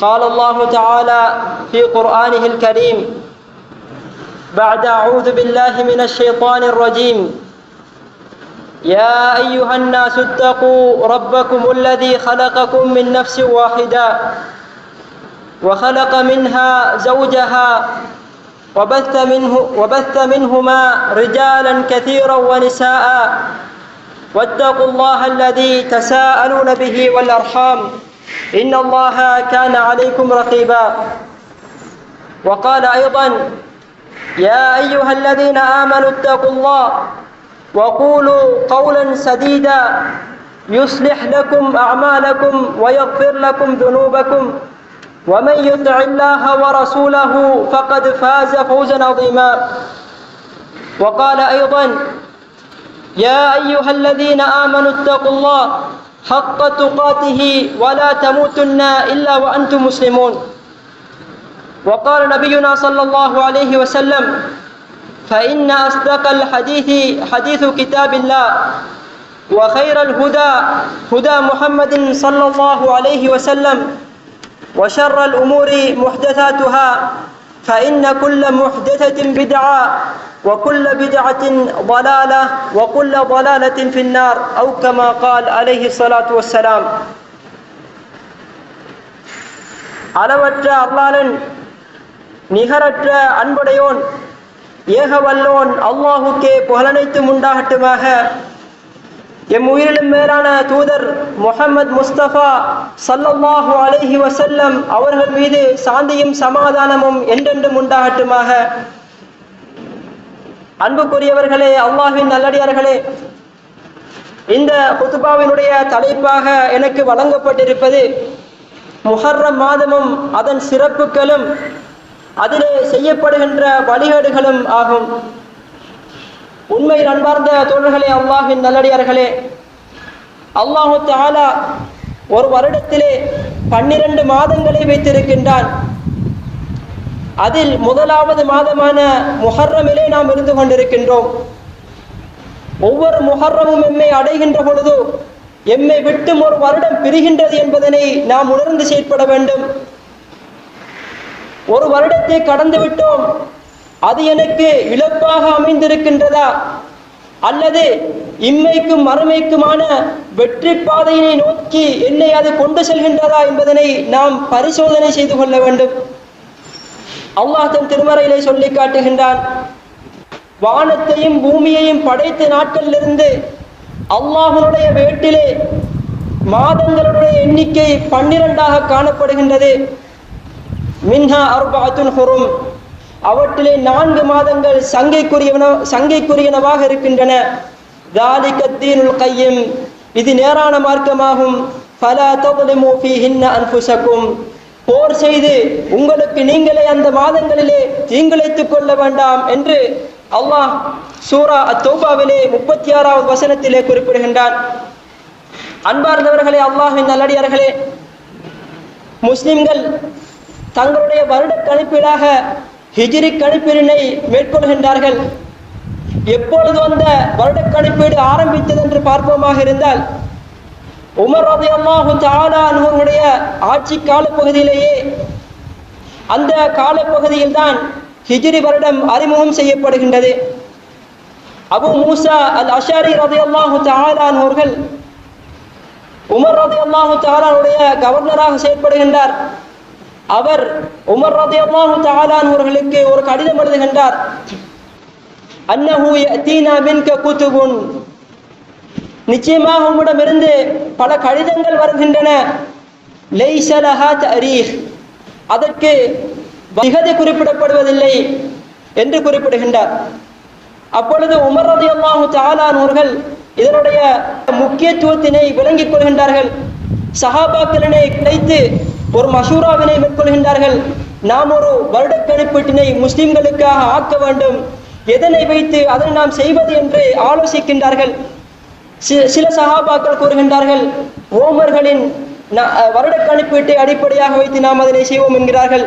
قال الله تعالى في قرآنه الكريم بعد أعوذ بالله من الشيطان الرجيم. يا أيها الناس اتقوا ربكم الذي خلقكم من نفس واحدة وخلق منها زوجها وبث منه وبث منهما رجالا كثيرا ونساء. واتقوا الله الذي تساءلون به والأرحام. إن الله كان عليكم رقيبا. وقال أيضا يا أيها الذين آمنوا اتقوا الله وقولوا قولا سديدا. يصلح لكم أعمالكم ويغفر لكم ذنوبكم. ومن يطع الله ورسوله فقد فاز فوزا عظيما. وقال أيضا يا أيها الذين آمنوا اتقوا الله حق تقاته ولا تموتن إلا وأنتم مسلمون. وقال نبينا صلى الله عليه وسلم فإن أصدق الحديث حديث كتاب الله وخير الهدى هدى محمد صلى الله عليه وسلم وشر الأمور محدثاتها فإن كل محدثة بدعة وكل بدعة ضلالة وكل ضلالة في النار أو كما قال عليه الصلاة والسلام அளவற்ற அருளாளன் நிகரற்ற அன்புடையோன் ஏகவல்லோன் அல்லாஹுக்கே புகழனைத்தும் உண்டாகட்டுமாக எம் உயிரிலும் மேலான தூதர் முகமது முஸ்தபா சல்லல்லாஹு அலைஹி வசல்லம் அவர்கள் மீது சாந்தியும் சமாதானமும் என்றென்றும் உண்டாகட்டுமாக அன்புக்குரியவர்களே அல்லாஹின் நல்லடியார்களே இந்த குத்துபாவினுடைய தலைப்பாக எனக்கு வழங்கப்பட்டிருப்பது முஹர்ரம் மாதமும் அதன் சிறப்புகளும் அதிலே செய்யப்படுகின்ற வழிகேடுகளும் ஆகும். உண்மை அன்பார்ந்த தோழர்களே அல்லாஹின் நல்லடியார்களே அல்லாஹு தாலா ஒரு வருடத்திலே பன்னிரண்டு மாதங்களை வைத்திருக்கின்றான். அதில் முதலாவது மாதமான முஹர்ரமிலே நாம் இருந்து கொண்டிருக்கின்றோம். ஒவ்வொரு முஹர்ரமும் எம்மை அடைகின்ற பொழுது எம்மை விட்டும் ஒரு வருடம் பிரிகின்றது என்பதனை நாம் உணர்ந்து செயற்பட வேண்டும். ஒரு வருடத்தை கடந்து விட்டோம் அது எனக்கு இழப்பாக அமைந்திருக்கின்றதா? அல்லது இம்மைக்கும் மறுமைக்குமான வெற்றி பாதையினை நோக்கி என்னை அது கொண்டு செல்கின்றதா என்பதனை நாம் பரிசோதனை செய்து கொள்ள வேண்டும். அல்லாஹ் தன் திருமறையிலே சொல்லி காட்டுகின்றான் வானத்தையும் பூமியையும் படைத்த நாட்களிலிருந்து அல்லாஹனுடைய வேட்டிலே மாதங்களுடைய எண்ணிக்கை பன்னிரண்டாக காணப்படுகின்றது. மின்ஹா அர்பாத்துன் ஹுரும். அவற்றிலே நான்கு மாதங்கள் சங்கைக்குரியவன சங்கைக்குரியனவாக இருக்கின்றன. தாலிகத்தீனுல் கையும் இது நேரான மார்க்கமாகும். பல தொகுதி மூஃபி ஹின்ன அன்புசக்கும் போர் செய்து உங்களுக்கு நீங்களே அந்த மாதங்களிலே தீங்கிழைத்துக் கொள்ள வேண்டாம் என்று அல்லாஹ் சூரா அத்தோபாவிலே முப்பத்தி ஆறாவது வசனத்திலே குறிப்பிடுகின்றான். அன்பார்ந்தவர்களே அல்லாஹின் நல்லடியார்களே முஸ்லிம்கள் தங்களுடைய வருட கணிப்பீடாக ஹிஜிரி கணிப்பீடினை மேற்கொள்கின்றார்கள். எப்பொழுது அந்த வருட கணிப்பீடு ஆரம்பித்தது என்று பார்ப்போமாக இருந்தால் உமர் ரதி அல்லாஹு தாலா அனுவருடைய ஆட்சி காலப்பகுதியிலேயே அந்த காலப்பகுதியில் தான் ஹிஜ்ரி வருடம் அறிமுகம் செய்யப்படுகின்றது. அபு மூசா அல் அஷாரி ரதி அல்லாஹு தாலான் அவர்கள் உமர் ரதி அல்லாஹு தாலானுடைய கவர்னராக செயற்படுகின்றார். அவர் உமர் ரதி அல்லாஹு தாலான் அவர்களுக்கு ஒரு கடிதம் எழுதுகின்றார். அன்னஹு தீனா மின்க குதுபுன். நிச்சயமாக உம்மிடமிருந்து பல கடிதங்கள் வருகின்றன. லைசலஹா தரீஹ். அதற்கு திகதி குறிப்பிடப்படுவதில்லை என்று குறிப்பிடுகின்றார். அப்பொழுது உமர் ரதி அல்லாஹு இதனுடைய முக்கியத்துவத்தினை விளங்கிக் கொள்கின்றார்கள். சஹாபாக்களினை கிடைத்து ஒரு மஷூராவினை மேற்கொள்கின்றார்கள். நாம் ஒரு வருடக்கணிப்பீட்டினை முஸ்லிம்களுக்காக ஆக்க வேண்டும். எதனை வைத்து அதனை நாம் செய்வது என்று ஆலோசிக்கின்றார்கள். சில சகாபாக்கள் கூறுகின்றார்கள் ஓமர்களின் வருட கணிப்பீட்டை வருடக்கணிப்பீட்டை அடிப்படையாக வைத்து நாம் அதனை செய்வோம் என்கிறார்கள்.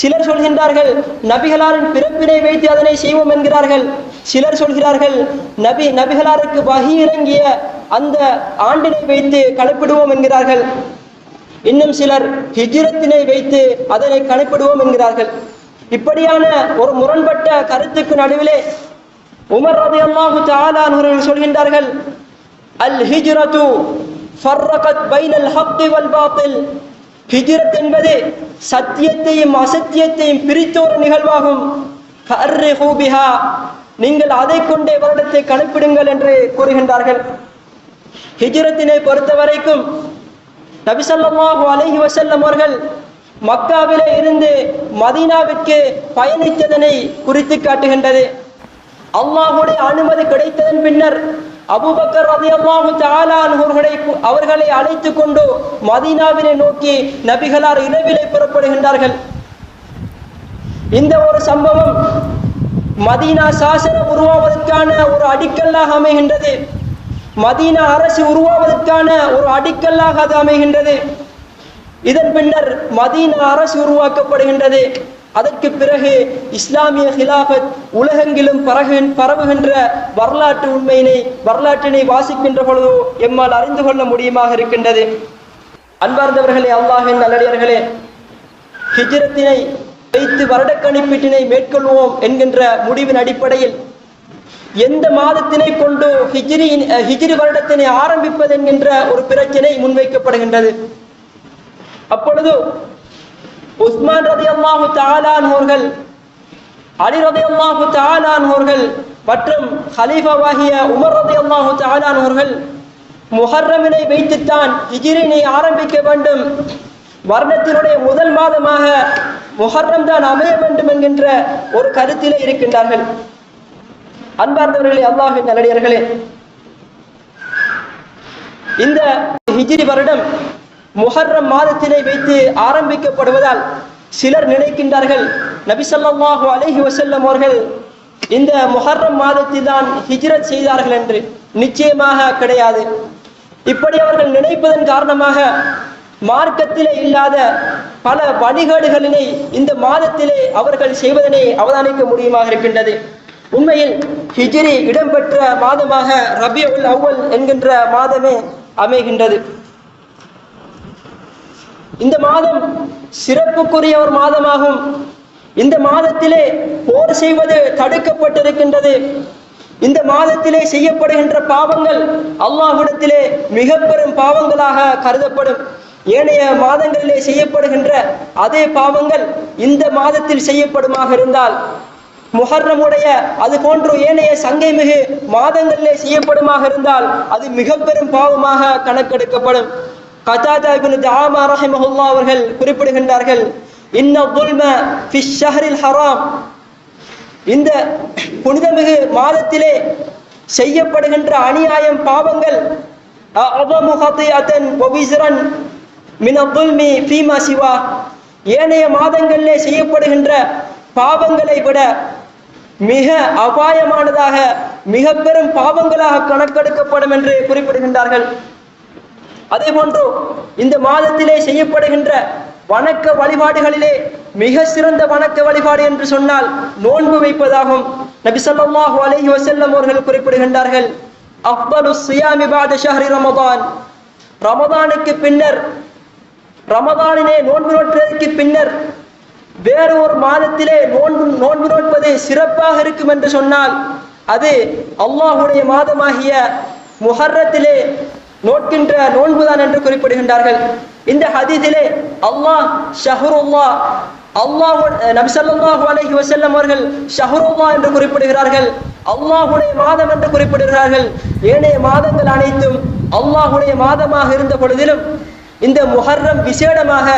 சிலர் சொல்கின்றார்கள் நபிகளாரின் பிறப்பினை வைத்து அதனை செய்வோம் என்கிறார்கள். சிலர் சொல்கிறார்கள் நபி நபிகளாருக்கு வகி இறங்கிய அந்த ஆண்டினை வைத்து கணக்கிடுவோம் என்கிறார்கள். இன்னும் சிலர் ஹிஜிரத்தினை வைத்து அதனை கணக்கிடுவோம் என்கிறார்கள். இப்படியான ஒரு முரண்பட்ட கருத்துக்கு நடுவிலே உமர் ரலியல்லாஹு தஆலா சொல்கின்றார்கள் அல்ஹிஜ்ரத்து ஃபர்ரகத் பைனல் ஹக்கி வல் பாத்தில் ஹிஜ்ரத் என்பது சத்தியத்தையும் அசத்தியத்தையும் பிரித்த ஒரு நிகழ்வாகும். ஃபர்ரிஹு பிஹா நீங்கள் அதை கொண்டே வருடத்தை கணப்பிடுங்கள் என்று கூறுகின்றார்கள். ஹிஜ்ரத்தினை பொறுத்த வரைக்கும் நபிசல்லாஹு அலைஹி வசல்லம் அவர்கள் மக்காவிலே இருந்து மதீனாவிற்கு பயணித்ததனை குறித்து காட்டுகின்றது. அல்லாஹுடைய அனுமதி கிடைத்ததன் பின்னர் அபுபக்கர் தஆலா அவர்களை அவர்களை அழைத்து கொண்டு மதீனாவினை நோக்கி நபிகளார் இரவிலே புறப்படுகின்றார்கள். இந்த ஒரு சம்பவம் மதீனா சாசனம் உருவாவதற்கான ஒரு அடிக்கல்லாக அமைகின்றது. மதீனா அரசு உருவாவதற்கான ஒரு அடிக்கல்லாக அது அமைகின்றது. இதன் பின்னர் மதீனா அரசு உருவாக்கப்படுகின்றது. அதற்கு பிறகு இஸ்லாமிய ஹிலாபத் உலகெங்கிலும் பரகு பரவுகின்ற வரலாற்று உண்மையினை வரலாற்றினை வாசிக்கின்ற பொழுதோ எம்மால் அறிந்து கொள்ள முடியுமாக இருக்கின்றது. அன்பார்ந்தவர்களே அல்லாஹின் நல்லடியார்களே ஹிஜ்ரத்தினை வைத்து வருடக்கணிப்பீட்டினை மேற்கொள்வோம் என்கின்ற முடிவின் அடிப்படையில் எந்த மாதத்தினை கொண்டு ஹிஜ்ரியின் ஹிஜிரி ஹிஜ்ரி வருடத்தினை ஆரம்பிப்பது என்கின்ற ஒரு பிரச்சனை முன்வைக்கப்படுகின்றது. அப்பொழுது உஸ்மான் ரதி அல்லாஹு தாலான் அலி ரதி அல்லாஹு தாலான் மற்றும் ஹலீஃபாவாகிய உமர் ரதி அல்லாஹு தாலான் முஹர்ரமினை வைத்துத்தான் ஹிஜிரினை ஆரம்பிக்க வேண்டும். வருடத்தினுடைய முதல் மாதமாக முஹர்ரம் தான் அமைய வேண்டும் என்கின்ற ஒரு கருத்திலே இருக்கின்றார்கள். அன்பார்ந்தவர்களே அல்லாஹின் நல்லடியர்களே இந்த ஹிஜிரி வருடம் முஹர்ரம் மாதத்தினை வைத்து ஆரம்பிக்கப்படுவதால் சிலர் நினைக்கின்றார்கள். நபிசல்லாஹு அலஹி வசல்லம் அவர்கள் இந்த முஹர்ரம் மாதத்தில் தான் ஹிஜ்ரத் செய்தார்கள் என்று. நிச்சயமாக கிடையாது. இப்படி அவர்கள் நினைப்பதன் காரணமாக மார்க்கத்திலே இல்லாத பல வழிகாடுகளினை இந்த மாதத்திலே அவர்கள் செய்வதனை அவதானிக்க முடியுமாக இருக்கின்றது. உண்மையில் ஹிஜ்ரி இடம்பெற்ற மாதமாக ரபியுல் அவ்வல் என்கின்ற மாதமே அமைகின்றது. இந்த மாதம் சிறப்புக்குரிய ஒரு மாதமாகும். இந்த மாதத்திலே போர் செய்வது தடுக்கப்பட்டிருக்கின்றது. இந்த மாதத்திலே செய்யப்படுகின்ற பாவங்கள் அல்லாஹ்விடத்திலே மிக பெரும் பாவங்களாக கருதப்படும். ஏனைய மாதங்களிலே செய்யப்படுகின்ற அதே பாவங்கள் இந்த மாதத்தில் செய்யப்படுமாக இருந்தால் முஹர்ரமுடைய அது போன்று ஏனைய சங்கை மிகு மாதங்களிலே செய்யப்படுமாக இருந்தால் அது மிக பெரும் பாவமாக கணக்கெடுக்கப்படும். கதாதா இப்னு ஜாமா ரஹிமஹுல்லா அவர்கள் குறிப்பிடுகின்றார்கள் இன்ன புல்ம ஷஹரில் ஹராம். இந்த புனிதமிகு மாதத்திலே செய்யப்படுகின்ற அநியாயம் பாவங்கள் மின சிவா. ஏனைய மாதங்களிலே செய்யப்படுகின்ற பாவங்களை விட மிக அபாயமானதாக மிக பெரும் பாவங்களாக கணக்கெடுக்கப்படும் என்று குறிப்பிடுகின்றார்கள். அதே போன்று இந்த மாதத்திலே செய்யப்படுகின்ற வணக்க வழிபாடுகளிலே மிக சிறந்த வணக்க வழிபாடு என்று சொன்னால் நோன்பு வைப்பதாகும். நபி ஸல்லல்லாஹு அலைஹி அவர்கள் குறிப்பிடுகின்றார்கள் அப்பலு ஸியாமி பாத ஷஹ்ரி ரமதான். ரமதானுக்கு பின்னர் ரமதானிலே நோன்பு நோற்றதற்கு பின்னர் வேறு ஒரு மாதத்திலே நோன்பு நோன்பு நோட்பது சிறப்பாக இருக்கும் என்று சொன்னால் அது அல்லாஹுடைய மாதமாகிய முஹர்ரத்திலே நோட்கின்ற நோன்புதான் என்று குறிப்பிடுகின்றார்கள். இந்த ஹதீதிலே அல்லாஹ் ஷஹருல்லா அல்லாஹ் நபி ஸல்லல்லாஹு அலைஹி அவர்கள் ஷஹருல்லா என்று குறிப்பிடுகிறார்கள். அல்லாஹுடைய மாதம் என்று குறிப்பிடுகிறார்கள். ஏனைய மாதங்கள் அனைத்தும் அல்லாஹுடைய மாதமாக இருந்த பொழுதிலும் இந்த முஹர்ரம் விசேடமாக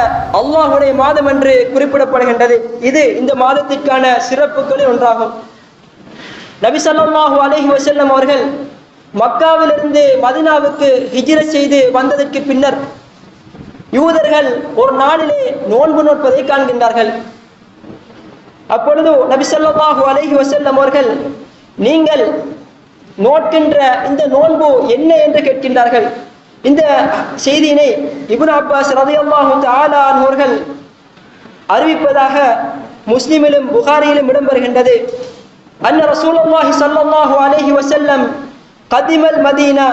அல்லாஹுடைய மாதம் என்று குறிப்பிடப்படுகின்றது. இது இந்த மாதத்திற்கான சிறப்புகளில் ஒன்றாகும். நபி ஸல்லல்லாஹு அலைஹி வஸல்லம் அவர்கள் மக்காவிலிருந்து மதினாவுக்கு ஹிஜிர செய்து வந்ததற்கு பின்னர் யூதர்கள் ஒரு நாளிலே நோன்பு நோற்பதை காண்கின்றார்கள். அப்பொழுது நபி ஸல்லல்லாஹு வசல்லம் அவர்கள் நீங்கள் நோட்கின்ற இந்த நோன்பு என்ன என்று கேட்கின்றார்கள்? இந்த செய்தியினை இபுன் அப்பாஸ் ரலியல்லாஹு தஆலா அவர்கள் அறிவிப்பதாக முஸ்லிமிலும் புகாரியிலும் இடம்பெறுகின்றது. அன்ன ரசூலுல்லாஹி ஸல்லல்லாஹு அலைஹி வசல்லம் கதிமல் மதீனா.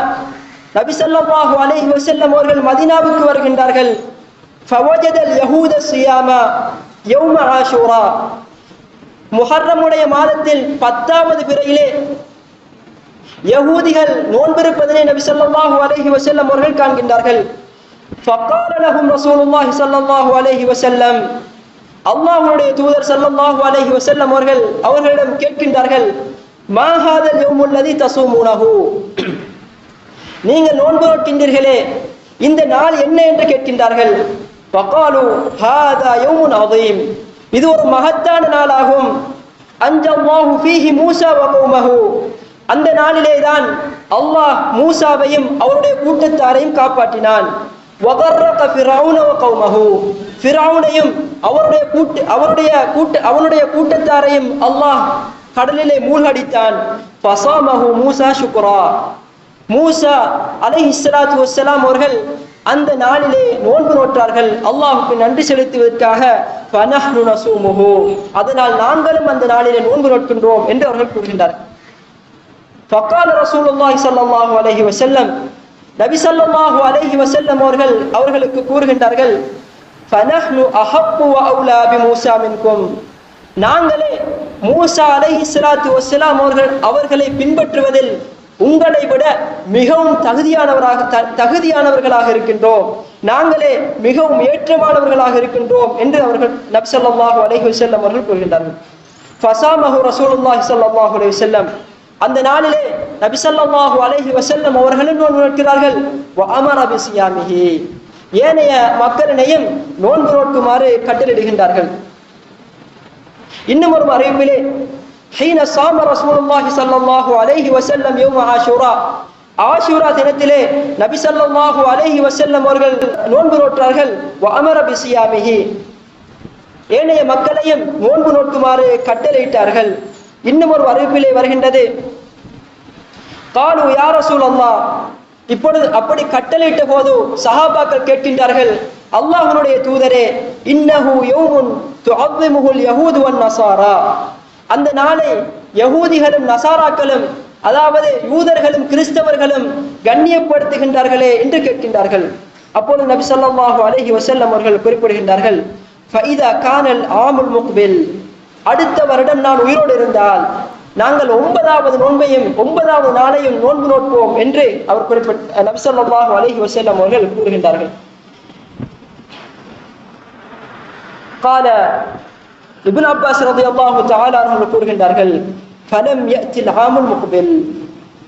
நபிசல்லாஹு அலைஹி வசல்லம் அவர்கள் மதீனாவுக்கு வருகின்றார்கள். ஃபவஜதல் யஹூத சுயாமா யௌம ஆஷூரா. முஹர்ரமுடைய மாதத்தில் பத்தாவது பிறையிலே யகூதிகள் நோன்பிருப்பதனை நபி சல்லாஹூ அலஹி வசல்லம் அவர்கள் காண்கின்றார்கள். ஃபக்காலலஹும் ரசூலுல்லாஹி சல்லாஹூ அலஹி வசல்லம் அல்லாஹுடைய தூதர் சல்லாஹூ அலஹி வசல்லம் அவர்கள் அவர்களிடம் கேட்கின்றார்கள் மா யோமுல்லதி தசூமுனஹு நீங்கள் நோன்பு நோக்கின்றீர்களே இந்த நாள் என்ன என்று கேட்கின்றார்கள். பகாலு ஹாதா யோமுன் அதீம் இது ஒரு மகத்தான நாளாகும். அஞ்சல்லாஹு ஃபீஹி மூசா வ அந்த நாளிலே தான் அல்லாஹ் மூசாவையும் அவருடைய கூட்டத்தாரையும் காப்பாற்றினான். அவருடைய கூட்டு அவருடைய கூட்டு அவனுடைய கூட்டத்தாரையும் அல்லாஹ் கடலிலே மூழ்கடித்தான். ஃபஸாமஹு மூசா சுக்ரா மூசா அலை இஸ்லாத்து வசலாம் அவர்கள் அந்த நாளிலே நோன்பு நோற்றார்கள். அல்லாஹுக்கு நன்றி செலுத்துவதற்காக அதனால் நாங்களும் அந்த நாளிலே நோன்பு நோட்கின்றோம் என்று அவர்கள் கூறுகின்றார்கள். ஃபக்கால ரசூலுல்லாஹி ஸல்லல்லாஹு அலைஹி வஸல்லம் நபி ஸல்லல்லாஹு அலைஹி வஸல்லம் அவர்கள் அவர்களுக்கு கூறுகின்றார்கள் ஃபனஹ்னு அஹப்பு வ அவுலா பி மூசா மின்கும். நாங்களே மூசா அலை இஸ்லாத்து வசலாம் அவர்கள் அவர்களை பின்பற்றுவதில் உங்களை விட மிகவும் தகுதியானவராக த- தகுதியானவர்களாக இருக்கின்றோம். நாங்களே மிகவும் ஏற்றமானவர்களாக இருக்கின்றோம் என்று அவர்கள் நப்சல்லாஹு அலைஹி வஸல்லம் அவர்கள் கூறுகின்றார்கள். ஃபசாமஹு ரசூலுல்லாஹி ஸல்லல்லாஹு அலைஹி வஸல்லம். அந்த நாளிலே நபி ஸல்லல்லாஹு அலைஹி வஸல்லம் அவர்களும் நோன்பு நோக்கிறார்கள் வ அமர பிசியாமிஹி ஏனைய மக்களினையும் நோன்பு நோக்குமாறு கட்டளையிடுகின்றார்கள். இன்னும் ஒரு அறிவிப்பிலே ஹீன சாம ரசூலுல்லாஹி ஸல்லல்லாஹு அலைஹி வஸல்லம் யௌம ஆஷூரா. ஆஷூரா தினத்திலே நபி ஸல்லல்லாஹு அலைஹி வஸல்லம் அவர்கள் நோன்பு நோற்றார்கள். வ அமர பிசியாமிஹி ஏனைய மக்களையும் நோன்பு நோக்குமாறு கட்டளையிட்டார்கள். இன்னும் ஒரு அறிவிப்பிலே வருகின்றது. காலு யார ரசூல் இப்பொழுது அப்படி கட்டளையிட்ட போது சஹாபாக்கள் கேட்கின்றார்கள். அல்லாஹனுடைய தூதரே இன்னஹு யௌமுன் துஅظிமுஹுல் யஹூது வன் நசாரா. அந்த நாளை யகூதிகளும் நசாராக்களும் அதாவது யூதர்களும் கிறிஸ்தவர்களும் கண்ணியப்படுத்துகின்றார்களே என்று கேட்கின்றார்கள். அப்பொழுது நபி சொல்லாஹு அலஹி வசல்லம் அவர்கள் குறிப்பிடுகின்றார்கள் ஃபைதா கானல் ஆமுல் முக்பில். அடுத்த வருடம் நான் உயிரோடு இருந்தால் நாங்கள் ஒன்பதாவது நோன்பையும் ஒன்பதாவது நாளையும் நோன்பு நோட்போம் என்று அவர் குறிப்பிட்ட நபி ஸல்லல்லாஹு அலைஹி அவர்கள் கூறுகின்றார்கள். قال இப்னு அப்பாஸ் ரலியல்லாஹு தஆலா அவர்கள் கூறுகின்றார்கள் ஃபலம் யஅத்தில் ஆமுல் முக்பில்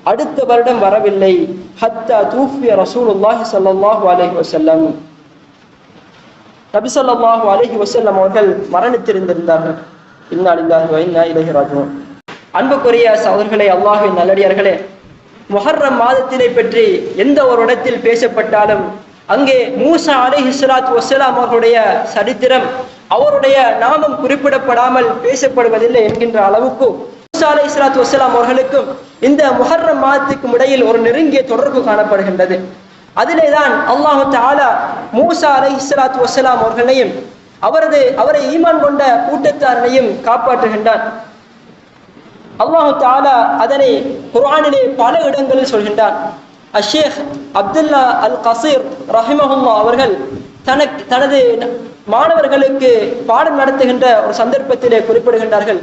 அடுத்த வருடம் வரவில்லை ஹத்தா தூஃபிய ரசூலுல்லாஹி ஸல்லல்லாஹு அலைஹி வஸல்லம் நபி ஸல்லல்லாஹு அலைஹி வஸல்லம் அவர்கள் மரணித்திருந்திருந்தார்கள் இன்னா லில்லாஹி வ இன்னா இலைஹி ராஜிஊன் அன்புக்குரிய சகோதரர்களே அல்லாஹ்வின் நல்லடியார்களே முஹர்ரம் மாதத்தினை பற்றி எந்த ஒரு இடத்தில் பேசப்பட்டாலும் அங்கே மூசா அலைஹி ஸலாத்து வஸ்ஸலாம் அவர்களுடைய சரித்திரம் அவருடைய நாமம் குறிப்பிடப்படாமல் பேசப்படுவதில்லை என்கின்ற அளவுக்கு மூசா அலைஹி அவர்களுக்கும் இந்த முஹர்ரம் மாதத்துக்கும் இடையில் ஒரு நெருங்கிய தொடர்பு காணப்படுகின்றது. அதிலே தான் அல்லாஹு தாலா மூசா இஸ்லாத் ஒஸ்ஸெல்லாம் அவர்களையும் அவரது அவரை ஈமான் கொண்ட கூட்டத்தாரையும் காப்பாற்றுகின்றான் அல்லாஹு தாலா அதனை குர்ஆனிலே பல இடங்களில் சொல்கின்றான் அஷேக் அப்துல்லா அல் கசீர் ரஹிமஹுல்லா அவர்கள் தனக்கு தனது மாணவர்களுக்கு பாடம் நடத்துகின்ற ஒரு சந்தர்ப்பத்திலே குறிப்பிடுகின்றார்கள்.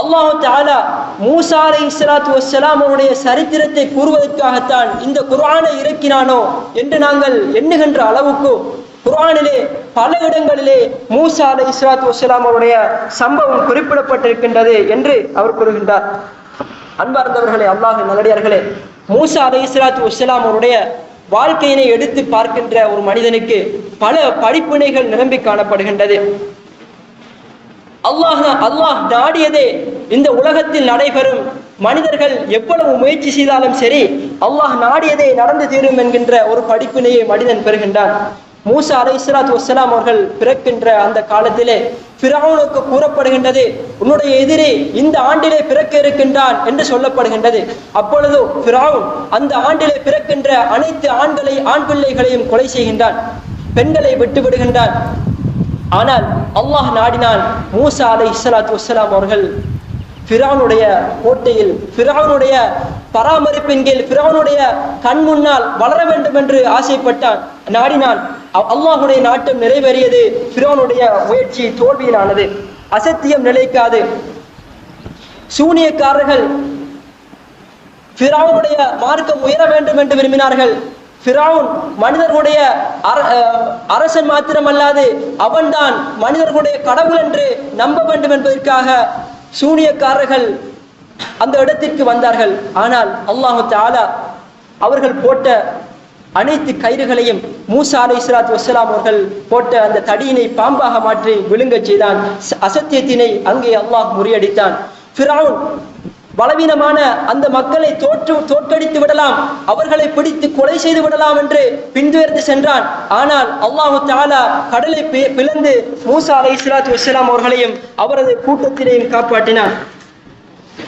அல்லாஹு தாலா மூசா இஸ்லாத்து வசலாம் அவருடைய சரித்திரத்தை கூறுவதற்காகத்தான் இந்த குர்ஆனை இறக்கினானோ என்று நாங்கள் எண்ணுகின்ற அளவுக்கு குர்ஆனிலே பல இடங்களிலே மூசா அலைஹிஸ்ஸலாத்து வசலாம் அவருடைய சம்பவம் குறிப்பிடப்பட்டிருக்கின்றது என்று அவர் கூறுகின்றார். அன்பார்ந்தவர்களே அல்லாஹு நல்லடியார்களே மூசா அலை இஸ்லாத்து வசலாம் அவருடைய வாழ்க்கையினை எடுத்து பார்க்கின்ற ஒரு மனிதனுக்கு பல படிப்பினைகள் நிரம்பி காணப்படுகின்றது. அல்லாஹ் அல்லாஹ் நாடியதே இந்த உலகத்தில் நடைபெறும் மனிதர்கள் எவ்வளவு முயற்சி செய்தாலும் சரி அல்லாஹ் நாடியதே நடந்து தீரும் என்கின்ற ஒரு படிப்பினையை மனிதன் பெறுகின்றான். மூசா அலை இஸ்லாத் வசலாம் அவர்கள் பிறக்கின்ற அந்த காலத்திலே பிறவனுக்கு கூறப்படுகின்றது உன்னுடைய எதிரி இந்த ஆண்டிலே பிறக்க இருக்கின்றான் என்று சொல்லப்படுகின்றது. அப்பொழுது பிறவுன் அந்த ஆண்டிலே பிறக்கின்ற அனைத்து ஆண்களை ஆண் பிள்ளைகளையும் கொலை செய்கின்றான் பெண்களை விட்டு விடுகின்றான். ஆனால் அல்லாஹ் நாடினான் மூசா அலை இஸ்லாத் வசலாம் அவர்கள் பிரானுடைய கோட்டையில் ஃபிரௌனுடைய பராமரிப்பின் கீழ் ஃபிரௌனுடைய கண் முன்னால் வளர வேண்டும் என்று ஆசைப்பட்டான். நாடினான் அல்லாஹுடைய நாட்டம் நிறைவேறியது பிரோனுடைய முயற்சி தோல்வியிலானது. அசத்தியம் நிலைக்காது. சூனியக்காரர்கள் பிராவுனுடைய மார்க்கம் உயர வேண்டும் என்று விரும்பினார்கள். பிராவுன் மனிதர்களுடைய அர- அஹ் அரசன் மாத்திரமல்லாது அவன்தான் மனிதர்களுடைய கடவுள் என்று நம்ப வேண்டும் என்பதற்காக சூனியக்காரர்கள் அந்த இடத்திற்கு வந்தார்கள். ஆனால் அல்லாஹு தாலா அவர்கள் போட்ட அனைத்து கயிறுகளையும் மூசா அலை இஸ்லாத் வசலாம் அவர்கள் போட்ட அந்த தடியினை பாம்பாக மாற்றி விழுங்கச் செய்தான். அசத்தியத்தினை அங்கே அல்லாஹ் முறியடித்தான். பிராவுன் பலவீனமான அந்த மக்களை தோற்று தோற்கடித்து விடலாம். அவர்களை பிடித்து கொலை செய்து விடலாம் என்று பின்துயர்ந்து சென்றான். ஆனால் அல்லாஹு தாலா கடலை பி- பிளந்து மூசா அலை இஸ்லாத் வசலாம் அவர்களையும் அவரது கூட்டத்தினையும் காப்பாற்றினான்.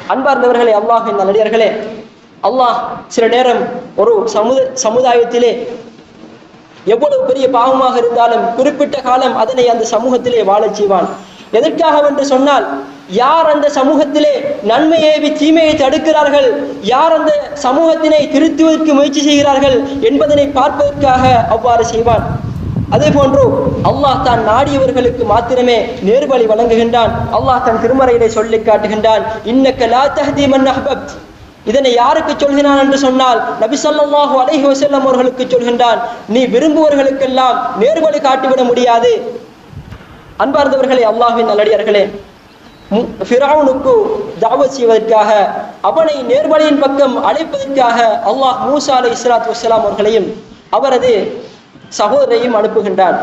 அன்பார்ந்தவர்களே அல்லாஹின் நல்லடியார்களே அல்லாஹ் சில நேரம் ஒரு சமுத சமுதாயத்திலே எவ்வளவு பெரிய பாவமாக இருந்தாலும் குறிப்பிட்ட காலம் அதனை அந்த சமூகத்திலே வாழச் செய்வான். எதற்காக என்று சொன்னால் யார் அந்த சமூகத்திலே நன்மை ஏவி தீமையை தடுக்கிறார்கள் யார் அந்த சமூகத்தினை திருத்துவதற்கு முயற்சி செய்கிறார்கள் என்பதனை பார்ப்பதற்காக அவ்வாறு செய்வான். அதே போன்று அல்லாஹ் தான் நாடியவர்களுக்கு மாத்திரமே நேர்வழி வழங்குகின்றான். அல்லாஹ் தன் திருமறையிலே சொல்லி காட்டுகின்றான் இன்னக்க லா தஹ்தி மன் அஹ்பப்த். இதனை யாருக்கு சொல்கிறான் என்று சொன்னால் நபிசல்லாஹு அலஹி வசல்லம் அவர்களுக்கு சொல்கின்றான் நீ விரும்புவர்களுக்கெல்லாம் நேர்வழி காட்டிவிட முடியாது. அன்பார்ந்தவர்களே அல்லாஹின் நல்லடியார்களே ஃபிராவுனுக்கு தாவத் செய்வதற்காக அவனை நேர்வழியின் பக்கம் அழைப்பதற்காக அல்லாஹ் மூசா அலை இஸ்லாத் வசலாம் அவர்களையும் அவரது சகோதரையும் அனுப்புகின்றான்.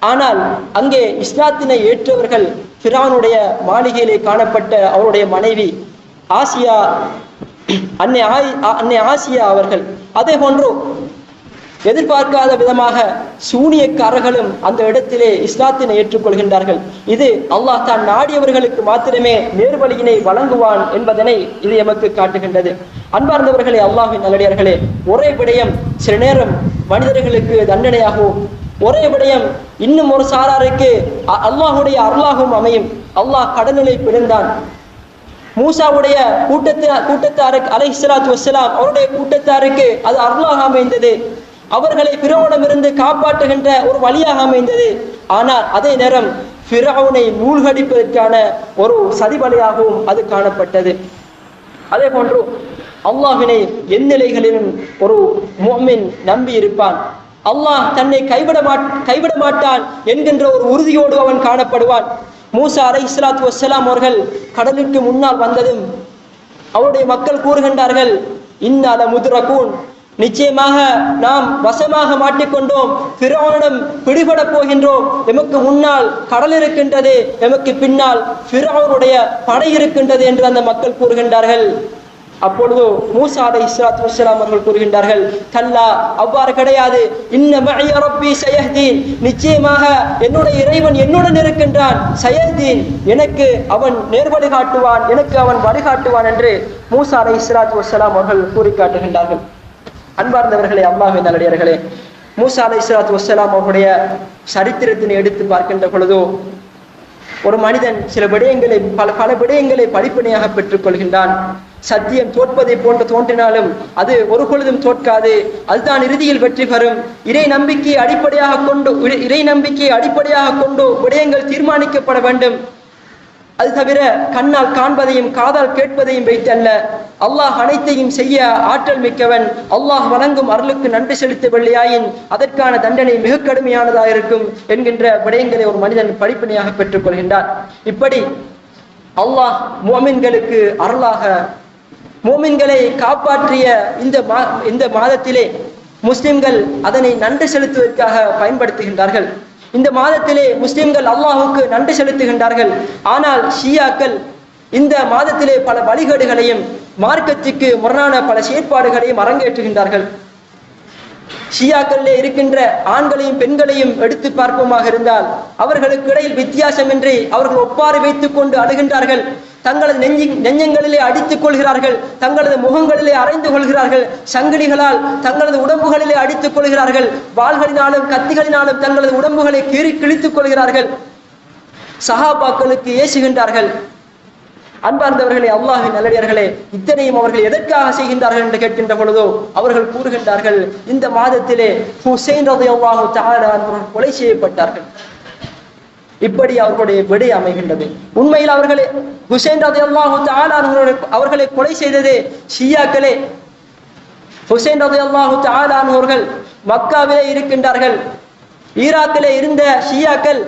ஆனால் அங்கே இஸ்லாத்தினை ஏற்றவர்கள் ஃபிரானுடைய மாளிகையிலே காணப்பட்ட அவருடைய மனைவி ஆசியா அன்னை ஆய் அன்னை ஆசியா அவர்கள் அதே போன்று எதிர்பார்க்காத விதமாக சூனியக்காரர்களும் அந்த இடத்திலே இஸ்லாத்தினை ஏற்றுக்கொள்கின்றார்கள். இது அல்லாஹ் தான் நாடியவர்களுக்கு மாத்திரமே நேர்வழியினை வழங்குவான் என்பதனை இது எமக்கு காட்டுகின்றது. அன்பார்ந்தவர்களே அல்லாஹின் நல்லடியார்களே ஒரே விடயம் சில நேரம் மனிதர்களுக்கு தண்டனையாகவும் ஒரே விடயம் இன்னும் ஒரு சாராருக்கு அ- அல்லாஹுடைய அருளாகவும் அமையும். அல்லாஹ் கடலிலே பிறந்தான் மூசாவுடைய கூட்டத்தின கூட்டத்தாருக்கு அலை இஸ்லாத்து வசலாம் அவருடைய கூட்டத்தாருக்கு அது அருளாக அமைந்தது. அவர்களை பிறவனிடமிருந்து காப்பாற்றுகின்ற ஒரு வழியாக அமைந்தது. ஆனால் அதே நேரம் பிறவுனை மூழ்கடிப்பதற்கான ஒரு சதிபலியாகவும் அது காணப்பட்டது. அதே போன்று அல்லாஹினை எந்நிலைகளிலும் ஒரு மோமின் நம்பி இருப்பான். அல்லாஹ் தன்னை கைவிட மாட் கைவிட மாட்டான் என்கின்ற ஒரு உறுதியோடு அவன் காணப்படுவான். மூசா அலை இஸ்லாத்து வசலாம் அவர்கள் கடலுக்கு முன்னால் வந்ததும் அவருடைய மக்கள் கூறுகின்றார்கள் இன்னால முதுரகூன். நிச்சயமாக நாம் வசமாக மாட்டிக்கொண்டோம் பிறவனிடம் பிடிபட போகின்றோம். எமக்கு முன்னால் கடல் இருக்கின்றது எமக்கு பின்னால் பிறவனுடைய படை இருக்கின்றது என்று அந்த மக்கள் கூறுகின்றார்கள். அப்பொழுது மூசா அலை இஸ்லாத்து அவர்கள் கூறுகின்றார்கள் கல்லா அவ்வாறு கிடையாது. நிச்சயமாக என்னுடைய இறைவன் என்னுடன் இருக்கின்றான். சயஹ்தீன் எனக்கு அவன் நேர்வழி காட்டுவான் எனக்கு அவன் வழிகாட்டுவான் என்று மூசா அலை இஸ்லாத்து வஸ்ஸலாம் அவர்கள் கூறி காட்டுகின்றார்கள் அன்பார்ந்தவர்களே அல்லாஹின் நல்லடியார்களே மூசா அலை இஸ்லாத்து வஸ்ஸலாம் சரித்திரத்தினை எடுத்து பார்க்கின்ற பொழுதோ ஒரு மனிதன் சில விடயங்களை பல பல விடயங்களை படிப்பினையாக பெற்றுக் கொள்கின்றான். சத்தியம் தோற்பதை போன்று தோன்றினாலும் அது ஒரு பொழுதும் தோற்காது. அதுதான் இறுதியில் வெற்றி பெறும். இறை நம்பிக்கையை அடிப்படையாக கொண்டு இறை- இறை நம்பிக்கையை அடிப்படையாக கொண்டு விடயங்கள் தீர்மானிக்கப்பட வேண்டும். அது தவிர கண்ணால் காண்பதையும் காதால் கேட்பதையும் வைத்தல்ல அல்லாஹ் அனைத்தையும் செய்ய ஆற்றல் மிக்கவன். அல்லாஹ் வணங்கும் அருளுக்கு நன்றி செலுத்தவில்லையாயின் அதற்கான தண்டனை மிக கடுமையானதாக இருக்கும் என்கின்ற விடயங்களை ஒரு மனிதன் படிப்பினையாக பெற்றுக் கொள்கின்றார் இப்படி அல்லாஹ் மோமின்களுக்கு அருளாக மோமின்களை காப்பாற்றிய இந்த மா இந்த மாதத்திலே முஸ்லிம்கள் அதனை நன்றி செலுத்துவதற்காக பயன்படுத்துகின்றார்கள். இந்த மாதத்திலே முஸ்லிம்கள் அல்லாஹுக்கு நன்றி செலுத்துகின்றார்கள். ஆனால் ஷியாக்கள் இந்த மாதத்திலே பல வழிகேடுகளையும் மார்க்கத்திற்கு முரணான பல செயற்பாடுகளையும் அரங்கேற்றுகின்றார்கள். ஷியாக்களிலே இருக்கின்ற ஆண்களையும் பெண்களையும் எடுத்து பார்ப்போமாக இருந்தால் அவர்களுக்கு இடையில் வித்தியாசமின்றி அவர்கள் ஒப்பாறு வைத்துக் கொண்டு அழுகின்றார்கள். தங்களது நெஞ்சி நெஞ்சங்களிலே அடித்துக் கொள்கிறார்கள் தங்களது முகங்களிலே அறைந்து கொள்கிறார்கள் சங்கிலிகளால் தங்களது உடம்புகளிலே அடித்துக் கொள்கிறார்கள் வாள்களினாலும் கத்திகளினாலும் தங்களது உடம்புகளை கீறி கிழித்துக் கொள்கிறார்கள். சகாபாக்களுக்கு ஏசுகின்றார்கள். அன்பார்ந்தவர்களே அல்லாஹின் நல்லடியார்களே இத்தனையும் அவர்கள் எதற்காக செய்கின்றார்கள் என்று கேட்கின்ற பொழுதோ அவர்கள் கூறுகின்றார்கள் இந்த மாதத்திலே ஹுசைன் ரதி கொலை செய்யப்பட்டார்கள். இப்படி அவர்களுடைய விடை அமைகின்றது. உண்மையில் அவர்களே ஹுசைன் ரதி அல்லாஹு அவர்களை கொலை செய்ததே ஷியாக்களே. ஹுசைன் ரதி அல்லாஹு அவர்கள் மக்காவிலே இருக்கின்றார்கள். ஈராக்கிலே இருந்த ஷியாக்கள்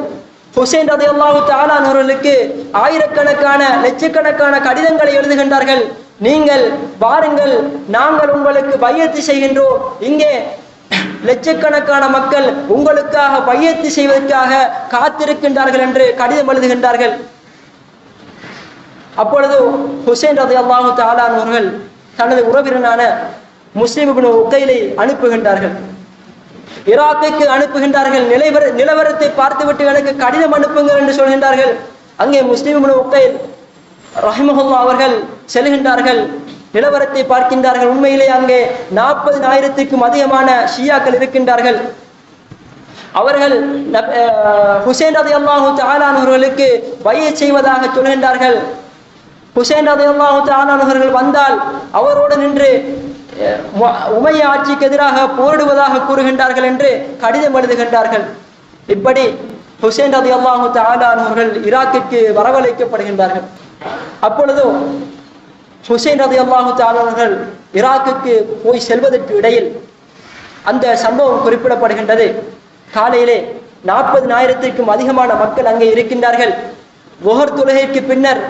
ஹுசைன் ரதி அல்லாஹு அவர்களுக்கு ஆயிரக்கணக்கான லட்சக்கணக்கான கடிதங்களை எழுதுகின்றார்கள். நீங்கள் வாருங்கள் நாங்கள் உங்களுக்கு பையத்து செய்கின்றோம். இங்கே லட்சக்கணக்கான மக்கள் உங்களுக்காக பையத்து செய்வதற்காக காத்திருக்கின்றார்கள் என்று கடிதம் எழுதுகின்றார்கள். அப்பொழுது ஹுசைன் ரதி அல்லாஹு அவர்கள் தனது உறவினரான முஸ்லிம் உக்கையிலை அனுப்புகின்றார்கள். ஈராக்குக்கு அனுப்புகின்றார்கள் நிலைவர நிலவரத்தை பார்த்துவிட்டு எனக்கு கடிதம் அனுப்புங்கள் என்று சொல்கின்றார்கள். அங்கே முஸ்லிம் உக்கைல் ரஹிமஹுல்லா அவர்கள் செல்கின்றார்கள். நிலவரத்தை பார்க்கின்றார்கள். உண்மையிலே அங்கே நாற்பது நாற்பதினாயிரத்துக்கும் அதிகமான ஷியாக்கள் இருக்கின்றார்கள். அவர்கள் ஹுசேன் ரதி அல்லாஹு அவர்களுக்கு பயிர் செய்வதாக சொல்கின்றார்கள். ஹுசேன் ரதி அல்லாஹு அவர்கள் வந்தால் அவரோடு நின்று உமைய ஆட்சிக்கு எதிராக போரிடுவதாக கூறுகின்றார்கள் என்று கடிதம் எழுதுகின்றார்கள். இப்படி ஹுசேன் ரதி அல்லாஹு அவர்கள் ஈராக்கிற்கு வரவழைக்கப்படுகின்றார்கள். அப்பொழுதும் ஹுசைன் ரதி அல்லாஹு அவர்கள் ஈராக்குக்கு போய் செல்வதற்கு இடையில் அந்த சம்பவம் குறிப்பிடப்படுகின்றது. காலையிலே நாற்பதினாயிரத்திற்கும் அதிகமான மக்கள் அங்கே இருக்கின்றார்கள். ஒவ்வொரு தொழுகைக்கு பின்னர்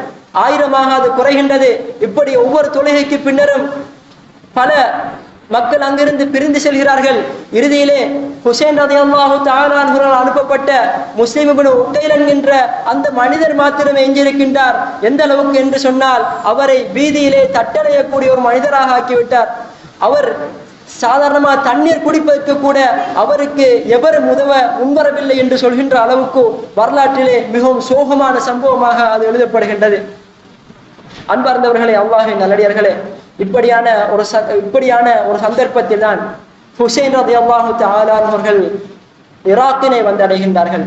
ஆயிரமாக அது குறைகின்றது. இப்படி ஒவ்வொரு தொழுகைக்கு பின்னரும் பல மக்கள் அங்கிருந்து பிரிந்து செல்கிறார்கள். இறுதியிலே ஹுசேன் ரதி அல்லாஹு தாலான்களால் அனுப்பப்பட்ட முஸ்லிம் உக்கைல் என்கின்ற அந்த மனிதர் மாத்திரமே எஞ்சிருக்கின்றார் எந்த அளவுக்கு என்று சொன்னால் அவரை வீதியிலே தட்டடையக்கூடிய ஒரு மனிதராக ஆக்கிவிட்டார். அவர் சாதாரணமா தண்ணீர் குடிப்பதற்கு கூட அவருக்கு எவரும் உதவ முன்வரவில்லை என்று சொல்கின்ற அளவுக்கு வரலாற்றிலே மிகவும் சோகமான சம்பவமாக அது எழுதப்படுகின்றது. அன்பார்ந்தவர்களே அவ்வாஹின் நல்லடியார்களே இப்படியான ஒரு ச இப்படியான ஒரு சந்தர்ப்பத்தில் தான் ஹுசைன் ரதி அல்லாஹு அவர்கள் இராக்கினை வந்தடைகின்றார்கள்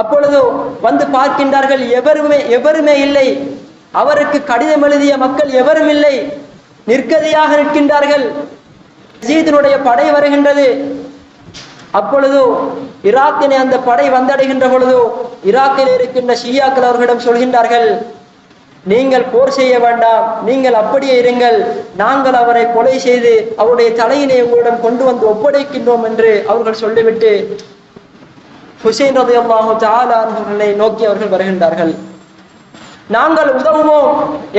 அப்பொழுது வந்து பார்க்கின்றார்கள் எவருமே எவருமே இல்லை. அவருக்கு கடிதம் எழுதிய மக்கள் எவரும் இல்லை. நிற்கதியாக நிற்கின்றார்கள். ஜீதனுடைய படை வருகின்றது. அப்பொழுது ஈராக்கினை அந்த படை வந்தடைகின்ற பொழுது ஈராக்கில் இருக்கின்ற ஷியாக்கள் அவர்களிடம் சொல்கின்றார்கள் நீங்கள் போர் செய்ய வேண்டாம். நீங்கள் அப்படியே இருங்கள். நாங்கள் அவரை கொலை செய்து அவருடைய தலையினை உங்களிடம் கொண்டு வந்து ஒப்படைக்கின்றோம் என்று அவர்கள் சொல்லிவிட்டு ஹுசைன் ரதி அல்லாஹு நோக்கி அவர்கள் வருகின்றார்கள். நாங்கள் உதவுவோம்.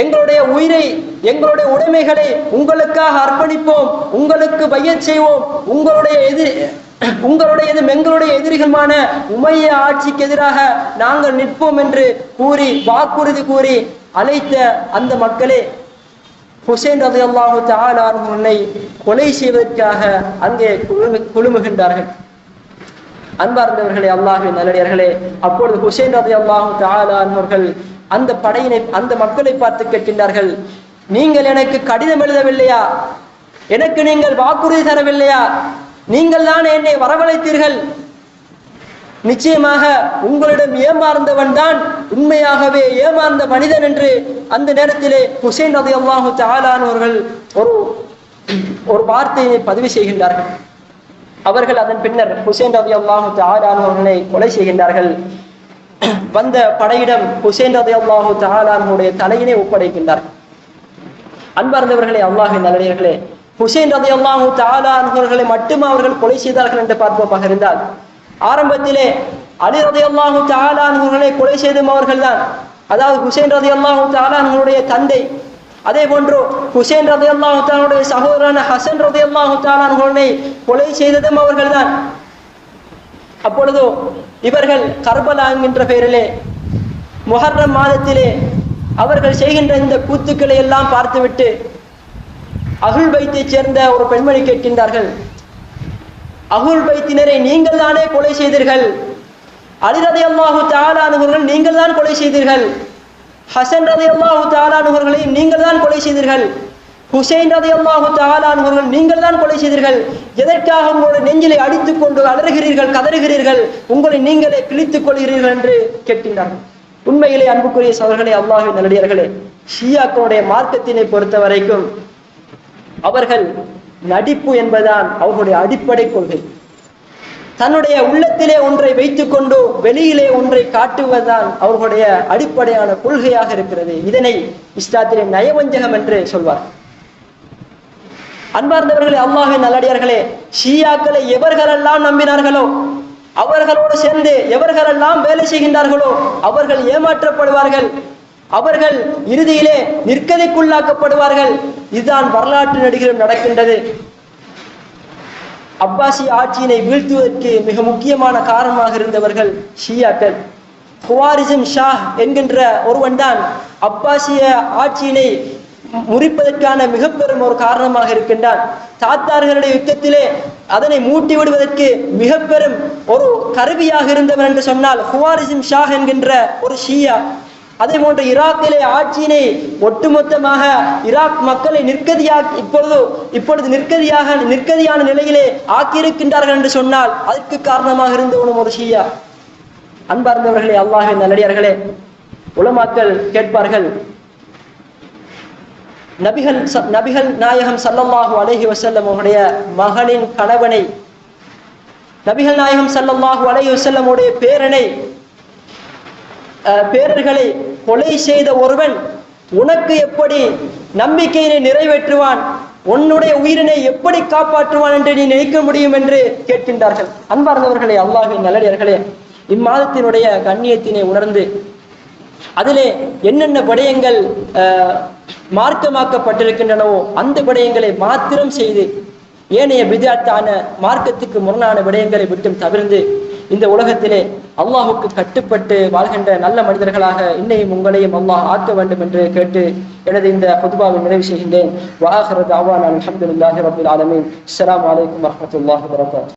எங்களுடைய உயிரை எங்களுடைய உடைமைகளை உங்களுக்காக அர்ப்பணிப்போம். உங்களுக்கு பைய செய்வோம். உங்களுடைய எதிர் உங்களுடைய எங்களுடைய எதிரிகளுமான உமைய ஆட்சிக்கு எதிராக நாங்கள் நிற்போம் என்று கூறி வாக்குறுதி கூறி அழைத்த அந்த மக்களே ஹுசைன் ரதி அல்லாஹு தாலான்னை கொலை செய்வதற்காக அங்கே குழுமு குழுமுகின்றார்கள். அன்பார்ந்தவர்களே அல்லாஹின் நல்லடியார்களே அப்பொழுது ஹுசைன் ரதி அல்லாஹு தாலான்வர்கள் அந்த படையினை அந்த மக்களை பார்த்து கேட்கின்றார்கள் நீங்கள் எனக்கு கடிதம் எழுதவில்லையா? எனக்கு நீங்கள் வாக்குறுதி தரவில்லையா? நீங்கள் தான் என்னை வரவழைத்தீர்கள்? நிச்சயமாக உங்களிடம் ஏமாறந்தவன் தான் உண்மையாகவே ஏமாந்த மனிதன் என்று அந்த நேரத்திலே ஹுசைன் ரதி அல்லாஹு தாலானவர்கள் ஒரு ஒரு வார்த்தையை பதிவு செய்கின்றார்கள். அவர்கள் அதன் பின்னர் ஹுசைன் ரதி அல்லாஹு தாலானவர்களை கொலை செய்கின்றார்கள். வந்த படையிடம் ஹுசைன் ரதி அல்லாஹு தாலானுடைய தலையினை ஒப்படைக்கின்றார்கள் அன்பார்ந்தவர்களே அல்லாஹின் நல்லடியர்களே ஹுசைன் ரதி அல்லாஹு தாலான்வர்களை மட்டும் அவர்கள் கொலை செய்தார்கள் என்று பார்ப்போமாக இருந்தால் ஆரம்பத்திலே அலி ரதி அல்லாஹு தாலான்வர்களை கொலை செய்தும் அவர்கள் தான் அதாவது ஹுசைன் ரதி அல்லாஹு தாலான்களுடைய தந்தை. அதே போன்று ஹுசேன் ரதி அல்லாஹு தாலுடைய சகோதரன ஹசன் ரதி அல்லாஹு தாலான்களை கொலை செய்ததும் அவர்கள் தான் அப்பொழுது இவர்கள் கர்பலா என்கின்ற பெயரிலே முஹர்ரம் மாதத்திலே அவர்கள் செய்கின்ற இந்த கூத்துக்களை எல்லாம் பார்த்துவிட்டு அகுல் பைத்தைச் சேர்ந்த ஒரு பெண்மணி கேட்கின்றார்கள். அகுல் பைத்தினரை நீங்கள் தானே கொலை செய்தீர்கள்? அலி ரதி அல்லாஹு தாலானுவர்கள் நீங்கள் தான் கொலை செய்தீர்கள். ஹசன் ரதி அல்லாஹு தாலானுவர்களையும் நீங்கள் தான் கொலை செய்தீர்கள். ஹுசைன் ரதி அல்லாஹு தாலானுவர்கள் நீங்கள் தான் கொலை செய்தீர்கள். எதற்காக உங்களுடைய நெஞ்சிலை அடித்துக் கொண்டு அலறுகிறீர்கள் கதறுகிறீர்கள்? உங்களை நீங்களே கிழித்துக் கொள்கிறீர்கள் என்று கேட்கின்றார்கள். உண்மையிலே அன்புக்குரிய சவர்களே அல்லாஹின் நல்லடியார்களே ஷியாக்களுடைய மார்க்கத்தினை பொறுத்த வரைக்கும் அவர்கள் நடிப்பு என்பதுதான் அவர்களுடைய அடிப்படை கொள்கை. தன்னுடைய உள்ளத்திலே ஒன்றை வைத்துக்கொண்டு வெளியிலே ஒன்றை காட்டுவதுதான் அவர்களுடைய அடிப்படையான கொள்கையாக இருக்கிறது. இதனை இஸ்லாத்திலே நயவஞ்சகம் என்று சொல்வார். அன்பார்ந்தவர்களே அல்லாஹின் நல்லடியார்களே ஷியாக்களை எவர்களெல்லாம் நம்பினார்களோ அவர்களோடு சேர்ந்து எவர்களெல்லாம் வேலை செய்கின்றார்களோ அவர்கள் ஏமாற்றப்படுவார்கள். அவர்கள் இறுதியிலே நிற்கதைக்குள்ளாக்கப்படுவார்கள். இதுதான் வரலாற்று நடிகரும் நடக்கின்றது. அப்பாசி ஆட்சியினை வீழ்த்துவதற்கு மிக முக்கியமான காரணமாக இருந்தவர்கள் ஷியாக்கள். குவாரிசம் ஷா என்கின்ற ஒருவன் தான் அப்பாசிய ஆட்சியினை முறிப்பதற்கான மிக பெரும் ஒரு காரணமாக இருக்கின்றான். தாத்தார்களுடைய யுத்தத்திலே அதனை மூட்டி விடுவதற்கு மிக பெரும் ஒரு கருவியாக இருந்தவன் என்று சொன்னால் ஹுவாரிசிம் ஷா என்கின்ற ஒரு ஷியா. அதே போன்று ஈராக்கிலே ஆட்சியினை ஒட்டுமொத்தமாக ஈராக் மக்களை நிற்கதியா இப்பொழுது இப்பொழுது நிற்கதியாக நிற்கதியான நிலையிலே ஆக்கியிருக்கின்றார்கள் என்று சொன்னால் அதற்கு காரணமாக இருந்தவனும் ஒரு ஷியா அன்பார்ந்தவர்களே அல்லாஹின் நல்லடியார்களே உலமாக்கள் கேட்பார்கள் நபிகள் ச- நபிகள் நாயகம் ஸல்லல்லாஹு அலஹி வசல்லம் அவருடைய மகளின் கணவனை நபிகள் நாயகம் ஸல்லல்லாஹு அலஹி வஸல்லம் உடைய பேரனை அஹ், பேரர்களை கொலை செய்த ஒருவன் உனக்கு எப்படி நம்பிக்கையினை நிறைவேற்றுவான்? உன்னுடைய உயிரினை எப்படி காப்பாற்றுவான் என்று நீ நினைக்க முடியும் என்று கேட்கின்றார்கள். அன்பார்ந்தவர்களே அல்லாஹின் நல்லடியர்களே இம்மாதத்தினுடைய கண்ணியத்தினை உணர்ந்து அதிலே என்னென்ன விடயங்கள் மார்க்கமாக்கப்பட்டிருக்கின்றனவோ அந்த விடயங்களை மாத்திரம் செய்து ஏனைய விதாத்தான மார்க்கத்துக்கு முரணான விடயங்களை விட்டும் தவிர்ந்து இந்த உலகத்திலே அல்லாஹுக்கு கட்டுப்பட்டு வாழ்கின்ற நல்ல மனிதர்களாக இன்னையும் உங்களையும் அல்லாஹ் ஆக்க வேண்டும் என்று கேட்டு எனது இந்த பொதுவாவை நிறைவு செய்கின்றேன். வாஹரத் அவான் அலமதுல்லாஹி ரபுல் ஆலமின். அஸ்லாம் வலைக்கம் வரஹ்மத்துல்லாஹி வரகாத்